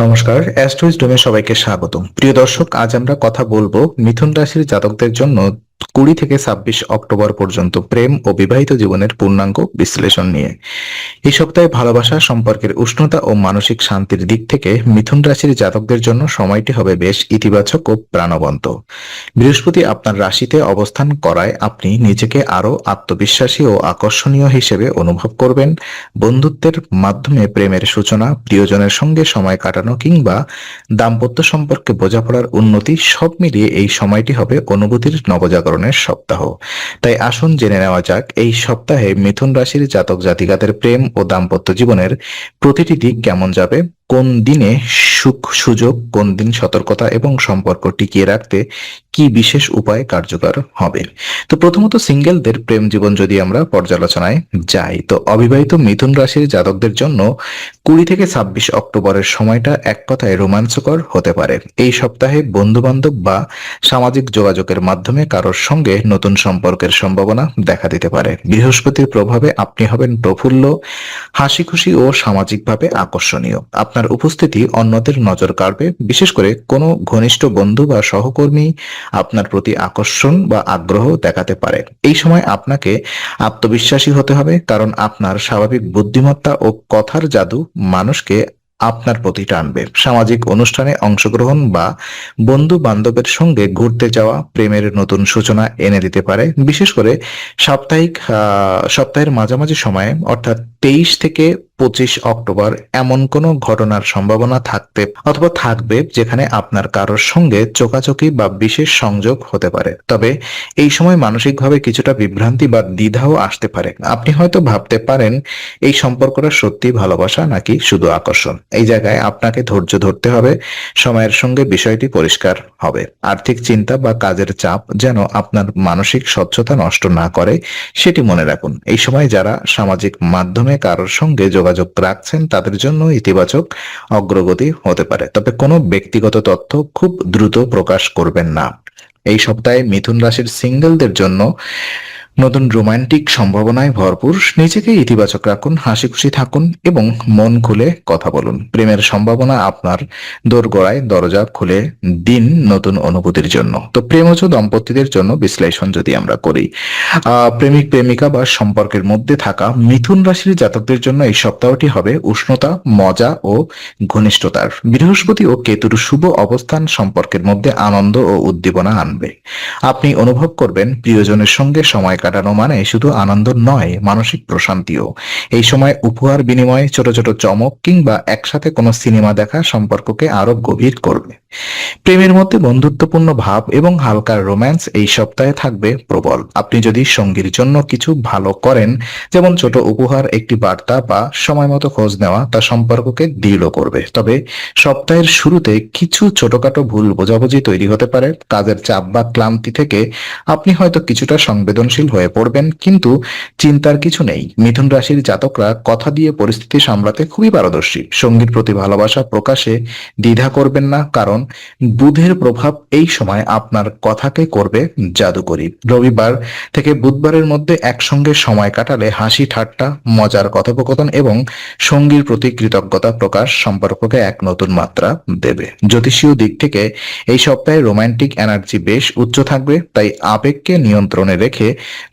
নমস্কার অ্যাস্ট্রোইজ ডোমে সবাইকে স্বাগত প্রিয় দর্শক, আজ আমরা কথা বলব মিথুন রাশির জাতকদের জন্য কুড়ি থেকে ছাব্বিশ অক্টোবর পর্যন্ত প্রেম ও বিবাহিত জীবনের পূর্ণাঙ্গ বিশ্লেষণ নিয়ে। এই সপ্তাহে ভালোবাসা সম্পর্কের উষ্ণতা ও মানসিক শান্তির দিক থেকে মিথুন রাশির জাতকদের জন্য সময়টি হবে বেশ ইতিবাচক ও প্রাণবন্ত। বৃহস্পতি আপনার রাশিতে অবস্থান করায় আপনি নিজেকে আরও আত্মবিশ্বাসী ও আকর্ষণীয় হিসেবে অনুভব করবেন। বন্ধুত্বের মাধ্যমে প্রেমের সূচনা, প্রিয়জনের সঙ্গে সময় কাটানো কিংবা দাম্পত্য সম্পর্কে বোঝাপড়ার উন্নতি সব মিলিয়ে এই সময়টি হবে অনুভূতির নবজাগরণের সপ্তাহ। তাই আসুন জেনে নেওয়া যাক, এই সপ্তাহে মিথুন রাশির জাতক জাতিকাদের প্রেম ও দাম্পত্য জীবনের প্রতিটি দিক কেমন যাবে? কোন দিনে সুখ সুযোগ, কোন দিন সতর্কতা এবং সম্পর্ক টিকিয়ে রাখতে কি বিশেষ উপায় কার্যকর হবে? তো প্রথমত সিঙ্গেলদের প্রেম জীবন যদি আমরা পর্যালোচনায় যাই, তো অবিবাহিত মিথুন রাশির জাতকদের জন্য কুড়ি থেকে ছাব্বিশ অক্টোবরের সময়টা এক কথায় রোমাঞ্চকর হতে পারে। এই সপ্তাহে বন্ধু বান্ধব বা সামাজিক যোগাযোগের মাধ্যমে কারোর সঙ্গে নতুন সম্পর্কের সম্ভাবনা দেখা দিতে পারে। বৃহস্পতির প্রভাবে আপনি হবেন প্রফুল্ল হাসি খুশি ও সামাজিকভাবে আকর্ষণীয়। আপনার উপস্থিতি অন্যদের নজর কাড়বে, বিশেষ করে কোনো ঘনিষ্ঠ বন্ধু বা সহকর্মী আপনার প্রতি আকর্ষণ বা আগ্রহ দেখাতে পারে। এই সময় আপনাকে আত্মবিশ্বাসী হতে হবে, কারণ আপনার স্বাভাবিক বুদ্ধিমত্তা ও কথার জাদু মানুষকে আপনার প্রতি টানবে। সামাজিক অনুষ্ঠানে অংশগ্রহণ বা বন্ধু বান্ধবের সঙ্গে ঘুরতে যাওয়া প্রেমের নতুন সূচনা এনে দিতে পারে। বিশেষ করে সাপ্তাহিক সপ্তাহের মাঝামাঝি সময়ে, অর্থাৎ তেইশ থেকে পঁচিশ অক্টোবর এমন কোনো ঘটনার সম্ভাবনা থাকতে, অথবা থাকবে যেখানে আপনার কারোর সঙ্গে চোকাচোকি বা বিশেষ সংযোগ হতে পারে। তবে এই সময় মানসিকভাবে কিছুটা বিভ্রান্তি বা দ্বিধাও আসতে পারে। আপনি হয়তো ভাবতে পারেন, এই সম্পর্কটা সত্যি ভালোবাসা নাকি শুধু আকর্ষণ? এই জায়গায় আপনাকে ধৈর্য ধরতে হবে, সময়ের সঙ্গে বিষয়টি পরিষ্কার হবে। আর্থিক চিন্তা বা কাজের চাপ যেন আপনার মানসিক স্বচ্ছতা নষ্ট না করে, সেটি মনে রাখুন। এই সময় যারা সামাজিক মাধ্যমে কারোর সঙ্গে যোগাযোগ রাখছেন, তাদের জন্য ইতিবাচক অগ্রগতি হতে পারে। তবে কোনো ব্যক্তিগত তথ্য খুব দ্রুত প্রকাশ করবেন না। এই সপ্তাহে মিথুন রাশির সিঙ্গেলদের জন্য নতুন রোমান্টিক সম্ভাবনায় ভরপুর নিজেকে ইতিবাচক রাখুন হাসি খুশি থাকুন এবং মন খুলে কথা বলুন। প্রেমের সম্ভাবনা আপনার দোরগোড়ায় দরজা খুলে দিন নতুন অনুভূতির জন্য। তো প্রেমজ দম্পতিদের জন্য বিশ্লেষণ যদি আমরা করি। প্রেমিক, প্রেমিকা বা সম্পর্কের মধ্যে থাকা মিথুন রাশির জাতকদের জন্য এই সপ্তাহটি হবে উষ্ণতা, মজা ও ঘনিষ্ঠতার। বৃহস্পতি ও কেতুর শুভ অবস্থান সম্পর্কের মধ্যে আনন্দ ও উদ্দীপনা আনবে। আপনি অনুভব করবেন প্রিয়জনের সঙ্গে সময় কাটানো মানে শুধু আনন্দ নয়, মানসিক প্রশান্তিও। এই সময় উপহার বিনিময়ে ছোট ছোট চমক কিংবা একসাথে কোনো সিনেমা দেখা সম্পর্ককে আরও গভীর করবে। প্রেমের মধ্যে বন্ধুত্বপূর্ণ ভাব এবং হালকা রোম্যান্স এই সপ্তাহে থাকবে প্রবল। আপনি যদি সঙ্গীর জন্য কিছু ভালো করেন, যেমন ছোট উপহার, একটি বার্তা বা সময় মতো খোঁজ নেওয়া, তা সম্পর্ককে দৃঢ় করবে। তবে সপ্তাহের শুরুতে কিছু ছোটখাটো ভুল বোঝাবুঝি তৈরি হতে পারে। কাজের চাপ বা ক্লান্তি থেকে আপনি হয়তো কিছুটা সংবেদনশীল হয়ে পড়বেন, কিন্তু চিন্তার কিছু নেই। মিথুন রাশির জাতকরা কথা দিয়ে পরিস্থিতি সামলাতে খুবই পারদর্শী। সঙ্গীর প্রতি ভালোবাসা প্রকাশে দ্বিধা করবেন না, কারণ বুধের প্রভাব এই সময় আপনার কথাকে করবে জাদুকরি। রবিবার থেকে বুধবারের মধ্যে একসঙ্গে সময় কাটালে হাসি, ঠাট্টা, মজার কথোপকথন এবং সঙ্গীর প্রতি কৃতজ্ঞতা প্রকাশ সম্পর্ককে এক নতুন মাত্রা দেবে। জ্যোতিষীয় দিক থেকে এই সপ্তাহে রোমান্টিক এনার্জি বেশ উচ্চ থাকবে, তাই আবেগকে নিয়ন্ত্রণে রেখে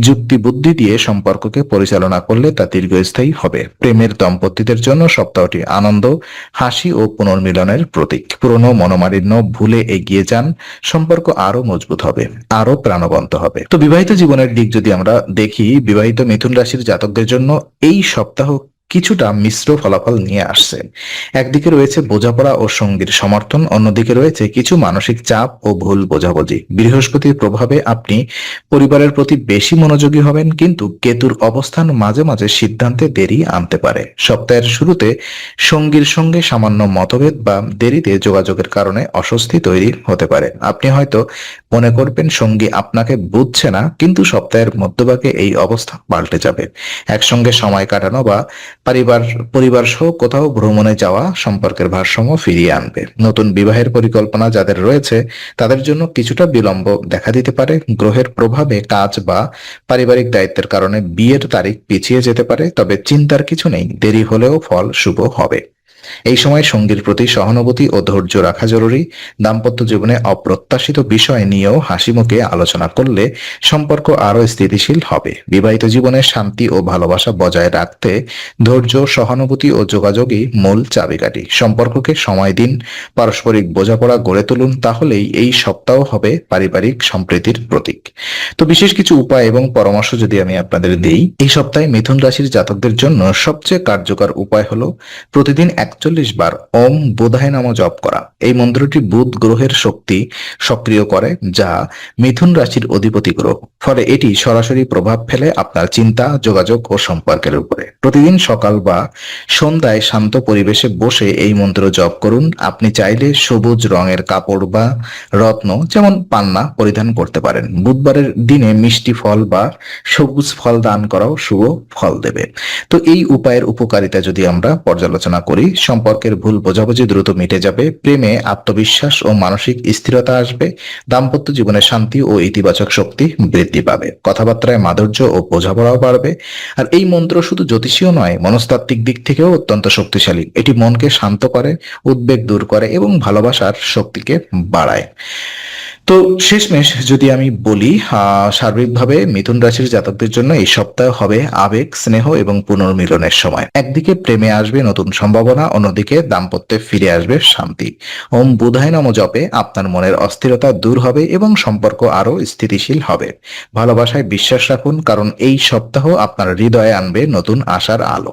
যুক্তি বুদ্ধি দিয়ে সম্পর্ককে পরিচালনা করলে তা দীর্ঘস্থায়ী হবে। প্রেমের দম্পতিদের জন্য সপ্তাহটি আনন্দ, হাসি ও পুনর্মিলনের প্রতীক। পুরনো মনোমালিন্য ভুলে এগিয়ে যান, সম্পর্ক আরও মজবুত হবে আরও প্রাণবন্ত হবে। তো বিবাহিত জীবনের দিক যদি আমরা দেখি, বিবাহিত মিথুন রাশির জাতকদের জন্য এই সপ্তাহ কিছুটা মিশ্র ফলাফল নিয়ে আসছে। একদিকে রয়েছে বোঝাপড়া ও সঙ্গীর সমর্থন, অন্যদিকে রয়েছে কিছু মানসিক চাপ ও ভুল বোঝাবুঝি। বৃহস্পতির প্রভাবে আপনি পরিবারের প্রতি বেশি মনোযোগী হবেন, কিন্তু কেতুর অবস্থান মাঝে মাঝে সিদ্ধান্তে দেরি আনতে পারে। সপ্তাহের শুরুতে সঙ্গীর সঙ্গে সামান্য মতভেদ বা দেরিতে যোগাযোগের কারণে অস্বস্তি তৈরি হতে পারে। আপনি হয়তো মনে করবেন, সঙ্গী আপনাকে বুঝছে না, কিন্তু সপ্তাহের মধ্যভাগে এই অবস্থা পাল্টে যাবে। একসঙ্গে সময় কাটানো বা পরিবার পরিবার সহ কোথাও ভ্রমণে যাওয়া সম্পর্কের ভারসাম্য ফিরিয়ে আনবে। নতুন বিবাহের পরিকল্পনা যাদের রয়েছে, তাদের জন্য কিছুটা বিলম্ব দেখা দিতে পারে। গ্রহের প্রভাবে কাজ বা পারিবারিক দায়িত্বের কারণে বিয়ের তারিখ পিছিয়ে যেতে পারে, তবে চিন্তার কিছু নেই। দেরি হলেও ফল শুভ হবে। এই সময় সঙ্গীর প্রতি সহানুভূতি ও ধৈর্য রাখা জরুরি। দাম্পত্য জীবনে অপ্রত্যাশিত বিষয় নিয়েও হাসি মুখে আলোচনা করলে সম্পর্ক আরও স্থিতিশীল হবে। বিবাহিত জীবনে শান্তি ও ভালোবাসা বজায় রাখতে ধৈর্য, সহানুভূতি ও যোগাযোগই মূল চাবিকাঠি। সম্পর্ককে সময় দিন, পারস্পরিক বোঝাপড়া গড়ে তুলুন, তাহলেই এই সপ্তাহ হবে পারিবারিক সম্প্রীতির প্রতীক। তো বিশেষ কিছু উপায় এবং পরামর্শ যদি আমি আপনাদের দিই, এই সপ্তাহে মিথুন রাশির জাতকদের জন্য সবচেয়ে কার্যকর উপায় হলো প্রতিদিন একচল্লিশ বার ওম বোধায় নাম জপ করা। এই মন্ত্রটি বুধ গ্রহের শক্তি সক্রিয় করে, যা মিথুন রাশির অধিপতি গ্রহ। ফলে এটি সরাসরি প্রভাব ফেলে আপনার চিন্তা, যোগাযোগ ও সম্পর্কের উপরে। প্রতিদিন সকাল বা সন্ধ্যায় শান্ত পরিবেশে বসে এই মন্ত্র জপ করুন। আপনি চাইলে সবুজ রঙের কাপড় বা রত্ন, যেমন পান্না, পরিধান করতে পারেন। বুধবারের দিনে মিষ্টি ফল বা সবুজ ফল দান করাও শুভ ফল দেবে। তো এই উপায়ের উপকারিতা যদি আমরা পর্যালোচনা করি সম্পর্কের ভুল বোঝাবুঝি দ্রুত মিটে যাবে, প্রেমে আত্মবিশ্বাস ও মানসিক স্থিরতা আসবে, দাম্পত্য জীবনে শান্তি ও ইতিবাচক শক্তি বৃদ্ধি পাবে, কথাবার্তায় মাধুর্য ও বোঝাপড়াও বাড়বে। আর এই মন্ত্র শুধু জ্যোতিষীয় নয়, মনস্তাত্ত্বিক দিক থেকেও অত্যন্ত শক্তিশালী। এটি মনকে শান্ত করে, উদ্বেগ দূর করে এবং ভালোবাসার শক্তিকে বাড়ায়। তো শেষমেশ যদি আমি বলি সার্বিকভাবে মিথুন রাশির জাতকদের জন্য এই সপ্তাহ হবে আবেগ, স্নেহ এবং পুনর্মিলনের সময়। একদিকে প্রেমে আসবে নতুন সম্ভাবনা অন্যদিকে দাম্পত্যে ফিরে আসবে শান্তি। ওম বুধায় নম জপে আপনার মনের অস্থিরতা দূর হবে এবং সম্পর্ক আরও স্থিতিশীল হবে। ভালোবাসায় বিশ্বাস রাখুন, কারণ এই সপ্তাহ আপনার হৃদয়ে আনবে নতুন আশার আলো।